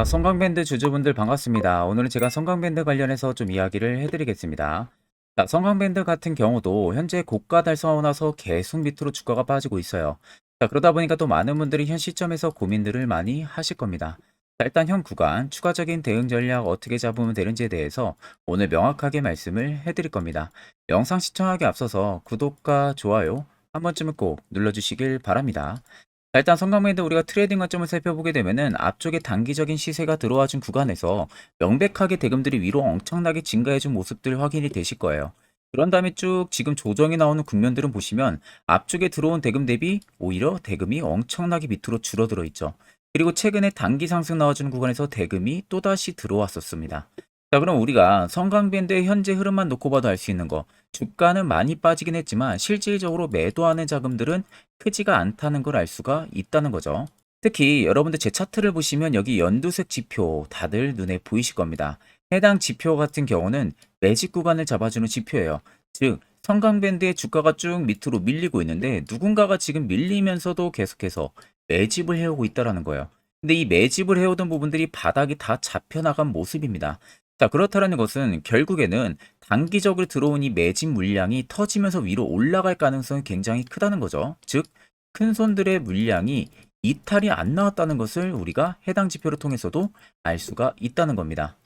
자, 성강밴드 주주분들 반갑습니다. 오늘은 제가 성강밴드 관련해서 좀 이야기를 해드리겠습니다. 자, 성강밴드 같은 경우도 현재 고가 달성하고 나서 계속 밑으로 주가가 빠지고 있어요. 자, 그러다 보니까 또 많은 분들이 현 시점에서 고민들을 많이 하실 겁니다. 자, 일단 현 구간 추가적인 대응 전략 어떻게 잡으면 되는지에 대해서 오늘 명확하게 말씀을 해드릴 겁니다. 영상 시청하기 앞서서 구독과 좋아요 한 번쯤은 꼭 눌러주시길 바랍니다. 자, 일단 성강밴드 우리가 트레이딩 관점을 살펴보게 되면은 앞쪽에 단기적인 시세가 들어와준 구간에서 명백하게 대금들이 위로 엄청나게 증가해준 모습들 확인이 되실 거예요. 그런 다음에 쭉 지금 조정이 나오는 국면들은 보시면 앞쪽에 들어온 대금 대비 오히려 대금이 엄청나게 밑으로 줄어들어 있죠. 그리고 최근에 단기 상승 나와주는 구간에서 대금이 또다시 들어왔었습니다. 자, 그럼 우리가 성강밴드의 현재 흐름만 놓고 봐도 알 수 있는 거. 주가는 많이 빠지긴 했지만 실질적으로 매도하는 자금들은 크지가 않다는 걸 알 수가 있다는 거죠. 특히 여러분들 제 차트를 보시면 여기 연두색 지표 다들 눈에 보이실 겁니다. 해당 지표 같은 경우는 매직 구간을 잡아주는 지표예요. 즉 성강밴드의 주가가 쭉 밑으로 밀리고 있는데 누군가가 지금 밀리면서도 계속해서 매집을 해오고 있다라는 거예요. 근데 이 매집을 해오던 부분들이 바닥이 다 잡혀나간 모습입니다. 자, 그렇다는 것은 결국에는 단기적으로 들어온 이 매집 물량이 터지면서 위로 올라갈 가능성이 굉장히 크다는 거죠. 즉, 큰 손들의 물량이 이탈이 안 나왔다는 것을 우리가 해당 지표를 통해서도 알 수가 있다는 겁니다.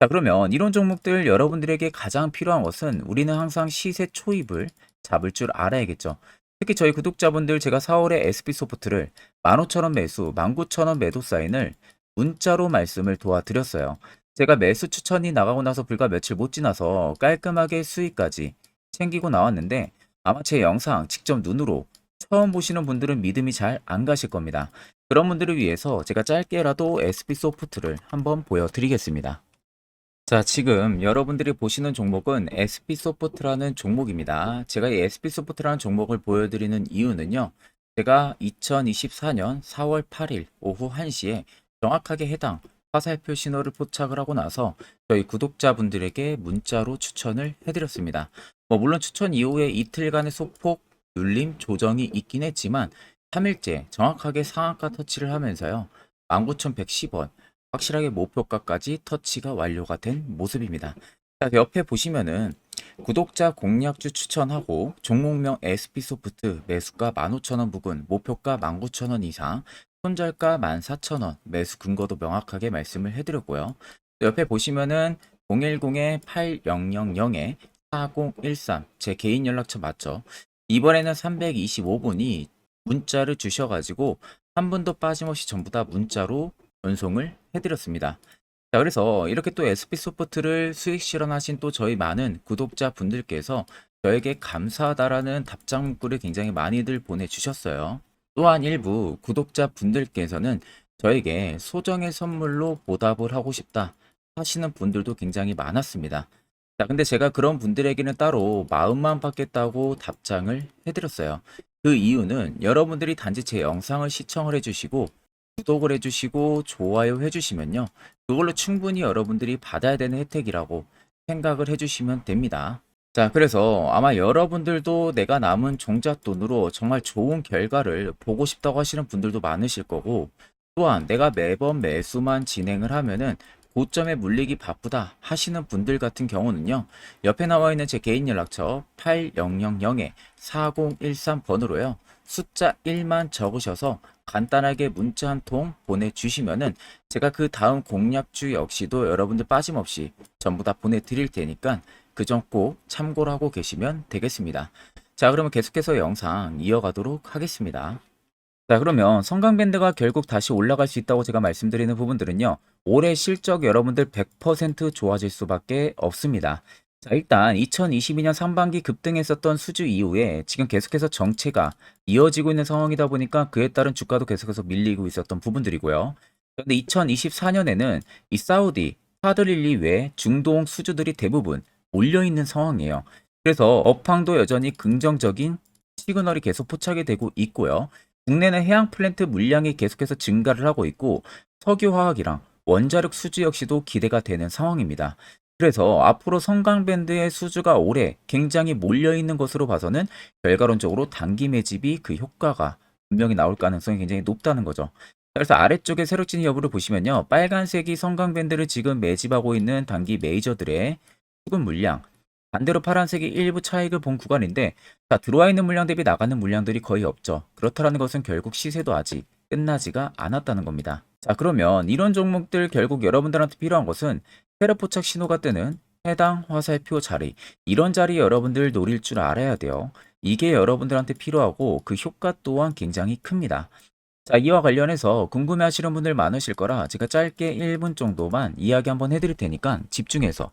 자, 그러면 이런 종목들 여러분들에게 가장 필요한 것은 우리는 항상 시세 초입을 잡을 줄 알아야겠죠. 특히 저희 구독자분들 제가 4월에 SP소프트를 15,000원 매수, 19,000원 매도 사인을 문자로 말씀을 도와드렸어요. 제가 매수 추천이 나가고 나서 불과 며칠 못 지나서 깔끔하게 수익까지 챙기고 나왔는데 아마 제 영상 직접 눈으로 처음 보시는 분들은 믿음이 잘 안 가실 겁니다. 그런 분들을 위해서 제가 짧게라도 SP소프트를 한번 보여드리겠습니다. 자, 지금 여러분들이 보시는 종목은 SP소프트라는 종목입니다. 제가 이 SP소프트라는 종목을 보여드리는 이유는요. 제가 2024년 4월 8일 오후 1시에 정확하게 해당 화살표 신호를 포착을 하고 나서 저희 구독자분들에게 문자로 추천을 해드렸습니다. 뭐 물론 추천 이후에 이틀간의 소폭 눌림 조정이 있긴 했지만 3일째 정확하게 상한가 터치를 하면서요. 19,110원 확실하게 목표가까지 터치가 완료가 된 모습입니다. 자, 옆에 보시면은 구독자 공략주 추천하고 종목명 SP소프트 매수가 15,000원 부근 목표가 19,000원 이상 손절가 14,000원 매수 근거도 명확하게 말씀을 해드렸고요. 옆에 보시면은 010-8000-4013 제 개인 연락처 맞죠? 이번에는 325분이 문자를 주셔가지고 한 분도 빠짐없이 전부 다 문자로 전송을 해드렸습니다. 자, 그래서 이렇게 또 SP소프트를 수익 실현하신 또 저희 많은 구독자 분들께서 저에게 감사하다라는 답장 문구를 굉장히 많이들 보내주셨어요. 또한 일부 구독자 분들께서는 저에게 소정의 선물로 보답을 하고 싶다 하시는 분들도 굉장히 많았습니다. 자, 근데 제가 그런 분들에게는 따로 마음만 받겠다고 답장을 해드렸어요. 그 이유는 여러분들이 단지 제 영상을 시청을 해주시고 구독을 해주시고 좋아요 해주시면요. 그걸로 충분히 여러분들이 받아야 되는 혜택이라고 생각을 해주시면 됩니다. 자, 그래서 아마 여러분들도 내가 남은 종잣돈으로 정말 좋은 결과를 보고 싶다고 하시는 분들도 많으실 거고, 또한 내가 매번 매수만 진행을 하면은 고점에 물리기 바쁘다 하시는 분들 같은 경우는요, 옆에 나와 있는 제 개인 연락처 8000-4013번으로요, 숫자 1만 적으셔서 간단하게 문자 한 통 보내주시면은 제가 그 다음 공략주 역시도 여러분들 빠짐없이 전부 다 보내드릴 테니까 그 점 꼭 참고를 하고 계시면 되겠습니다. 자, 그러면 계속해서 영상 이어가도록 하겠습니다. 자, 그러면 성강밴드가 결국 다시 올라갈 수 있다고 제가 말씀드리는 부분들은요. 올해 실적 여러분들 100% 좋아질 수밖에 없습니다. 자, 일단 2022년 상반기 급등했었던 수주 이후에 지금 계속해서 정체가 이어지고 있는 상황이다 보니까 그에 따른 주가도 계속해서 밀리고 있었던 부분들이고요. 그런데 2024년에는 이 사우디, 카드릴리 외 중동 수주들이 대부분 몰려 있는 상황이에요. 그래서 업황도 여전히 긍정적인 시그널이 계속 포착이 되고 있고요. 국내는 해양 플랜트 물량이 계속해서 증가를 하고 있고 석유화학이랑 원자력 수주 역시도 기대가 되는 상황입니다. 그래서 앞으로 성강밴드의 수주가 올해 굉장히 몰려 있는 것으로 봐서는 결과론적으로 단기 매집이 그 효과가 분명히 나올 가능성이 굉장히 높다는 거죠. 그래서 아래쪽에 세력진 여부를 보시면요. 빨간색이 성강밴드를 지금 매집하고 있는 단기 메이저들의 수급 물량. 반대로 파란색이 일부 차익을 본 구간인데 자, 들어와 있는 물량 대비 나가는 물량들이 거의 없죠. 그렇다라는 것은 결국 시세도 아직 끝나지가 않았다는 겁니다. 자, 그러면 이런 종목들 결국 여러분들한테 필요한 것은 세력포착 신호가 뜨는 해당 화살표 자리. 이런 자리 여러분들 노릴 줄 알아야 돼요. 이게 여러분들한테 필요하고 그 효과 또한 굉장히 큽니다. 자, 이와 관련해서 궁금해 하시는 분들 많으실 거라 제가 짧게 1분 정도만 이야기 한번 해드릴 테니까 집중해서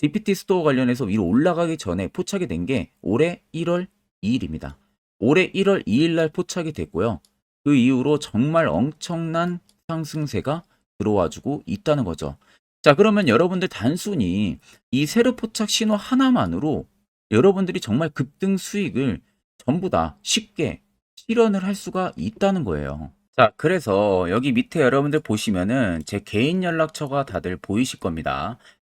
GPT 스토어 관련해서 위로 올라가기 전에 포착이 된 게 올해 1월 2일입니다. 올해 1월 2일 날 포착이 됐고요. 그 이후로 정말 엄청난 상승세가 들어와주고 있다는 거죠. 자, 그러면 여러분들 단순히 이 세로 포착 신호 하나만으로 여러분들이 정말 급등 수익을 전부 다 쉽게 실현을 할 수가 있다는 거예요. 자, 그래서 여기 밑에 여러분들 보시면은 제 개인 연락처가 다들 보이실 겁니다.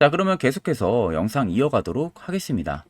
자, 그러면 계속해서 영상 이어가도록 하겠습니다.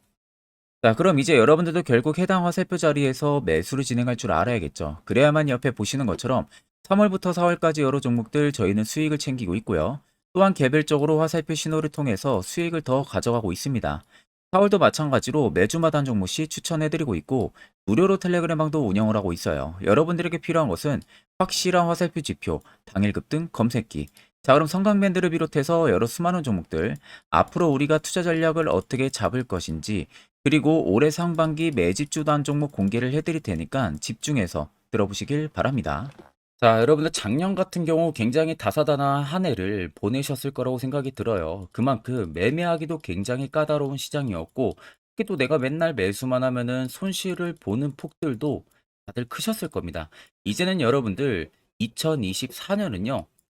자, 그럼 이제 여러분들도 결국 해당 화살표 자리에서 매수를 진행할 줄 알아야겠죠. 그래야만 옆에 보시는 것처럼 3월부터 4월까지 여러 종목들 저희는 수익을 챙기고 있고요. 또한 개별적으로 화살표 신호를 통해서 수익을 더 가져가고 있습니다. 4월도 마찬가지로 매주마다 한 종목씩 추천해드리고 있고 무료로 텔레그램 방도 운영을 하고 있어요. 여러분들에게 필요한 것은 확실한 화살표 지표, 당일급 등 검색기. 자 그럼 성강밴드를 비롯해서 여러 수많은 종목들 앞으로 우리가 투자 전략을 어떻게 잡을 것인지 그리고 올해 상반기 매집주 단 종목 공개를 해드릴 테니까 집중해서 들어보시길 바랍니다. 자, 여러분들 작년 같은 경우 굉장히 다사다난한 한 해를 보내셨을 거라고 생각이 들어요. 그만큼 매매하기도 굉장히 까다로운 시장이었고, 특히 또 내가 맨날 매수만 하면은 손실을 보는 폭들도 다들 크셨을 겁니다. 이제는 여러분들 2024년은요,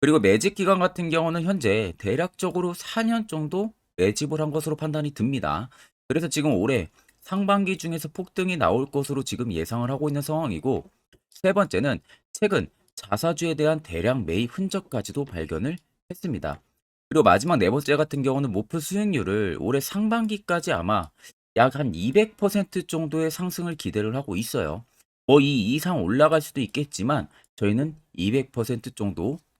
그리고 매집 기간 같은 경우는 현재 대략적으로 4년 정도 매집을 한 것으로 판단이 듭니다. 그래서 지금 올해 상반기 중에서 폭등이 나올 것으로 지금 예상을 하고 있는 상황이고 세 번째는 최근 자사주에 대한 대량 매입 흔적까지도 발견을 했습니다. 그리고 마지막 네 번째 같은 경우는 목표 수익률을 올해 상반기까지 아마 약 한 200% 정도의 상승을 기대를 하고 있어요. 뭐 이 이상 올라갈 수도 있겠지만 저희는 200% 정도